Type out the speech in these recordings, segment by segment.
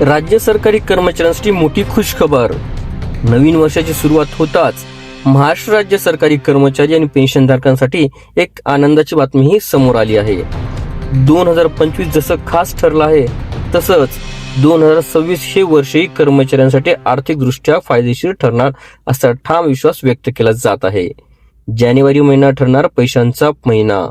राज्य सरकारी कर्मचाऱ्यांसाठी मोठी खुशखबर. नवीन वर्षाची सुरुवात होताच महाराष्ट्र राज्य सरकारी कर्मचारी आणि पेन्शनधारकांसाठी एक आनंदाची बातमीही समोर आली आहे. दोन हजार पंचवीस जसं खास ठरलं आहे तसंच दोन हजार सव्वीस हे वर्षही कर्मचाऱ्यांसाठी आर्थिकदृष्ट्या फायदेशीर ठरणार असा ठाम विश्वास व्यक्त केला जात आहे. जानेवारी महिना ठरणार पैशांचा महिना.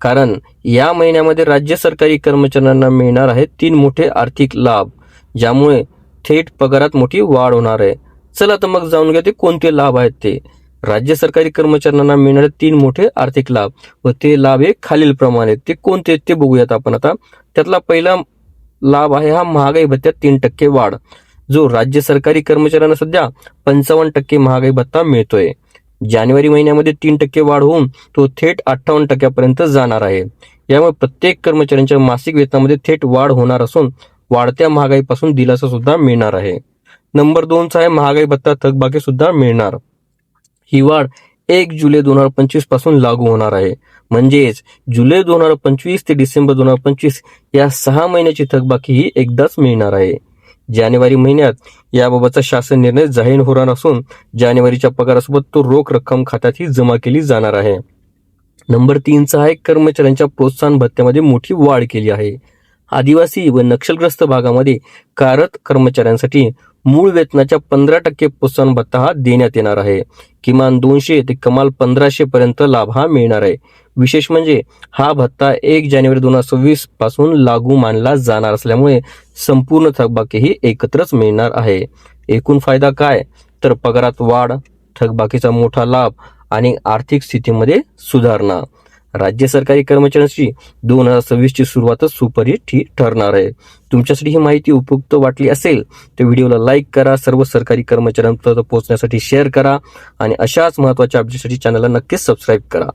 कारण या महिन्यामध्ये राज्य सरकारी कर्मचाऱ्यांना मिळणार आहेत तीन मोठे आर्थिक लाभ. ज्यामुळे थेट पगारात मोठी वाढ होणार आहे. चला तर मग जाणून घ्या ते कोणते लाभ आहेत ते. राज्य सरकारी कर्मचाऱ्यांना मिळणारे तीन मोठे आर्थिक लाभ व ते लाभ हे खालील प्रमाणे ते कोणते आहेत ते बघूयात आपण आता. त्यातला पहिला लाभ आहे हा महागाई भत्त्यात तीन टक्के वाढ जो राज्य सरकारी कर्मचाऱ्यांना सध्या पंचावन्न टक्के महागाई भत्ता मिळतोय. जानेवारी महिन्यामध्ये तीन टक्के वाढ होऊन तो थेट अठ्ठावन्न टक्क्यापर्यंत जाणार आहे. यामुळे प्रत्येक कर्मचाऱ्यांच्या मासिक वेतनामध्ये थेट वाढ होणार असून वाढत्या महागाईपासून दिलासा सुद्धा मिळणार आहे. नंबर दोनचा आहे महागाई भत्ता थकबाकी सुद्धा मिळणार. ही वाढ एक जुलै दोन हजार पंचवीसपासून लागू होणार आहे. म्हणजेच जुलै दोन हजार पंचवीस ते डिसेंबर दोन हजार पंचवीस या सहा महिन्याची थकबाकी ही एकदाच मिळणार आहे. जानेवारी महिन्यात याबाबतचा शासन निर्णय जाहीर होणार असून जानेवारीच्या पगारासोबत तो रोख रक्कम खात्यातही जमा केली जाणार आहे. नंबर तीनचा आहे कर्मचाऱ्यांच्या प्रोत्साहन भत्त्यामध्ये मोठी वाढ केली आहे. आदिवासी व नक्षलग्रस्त भागामध्ये कार्यरत कर्मचाऱ्यांसाठी मूळ वेतनाच्या पंधरा टक्के प्रोत्साहन भत्ता हा देण्यात येणार आहे. किमान दोनशे ते कमाल पंधराशे पर्यंत लाभ हा मिळणार आहे. विशेष म्हणजे हा भत्ता एक जानेवारी दोन हजार सव्वीसपासून लागू मानला जाणार असल्यामुळे संपूर्ण थकबाकी ही एकत्रच मिळणार आहे. एकूण फायदा काय? तर पगारात वाढ थकबाकीचा मोठा लाभ आणि आर्थिक स्थितीमध्ये सुधारणा. राज्य सरकारी कर्मचाऱ्यांची दोन हजार सव्वीस ची सुरुवातच सुपरहिट ही ठरणार आहे. तुमच्यासाठी ही माहिती उपयुक्त वाटली असेल तर व्हिडिओला लाईक करा सर्व सरकारी कर्मचाऱ्यांपर्यंत पोहोचण्यासाठी शेअर करा आणि अशाच महत्त्वाच्या अपडेटसाठी चॅनलला नक्कीच सबस्क्राईब करा.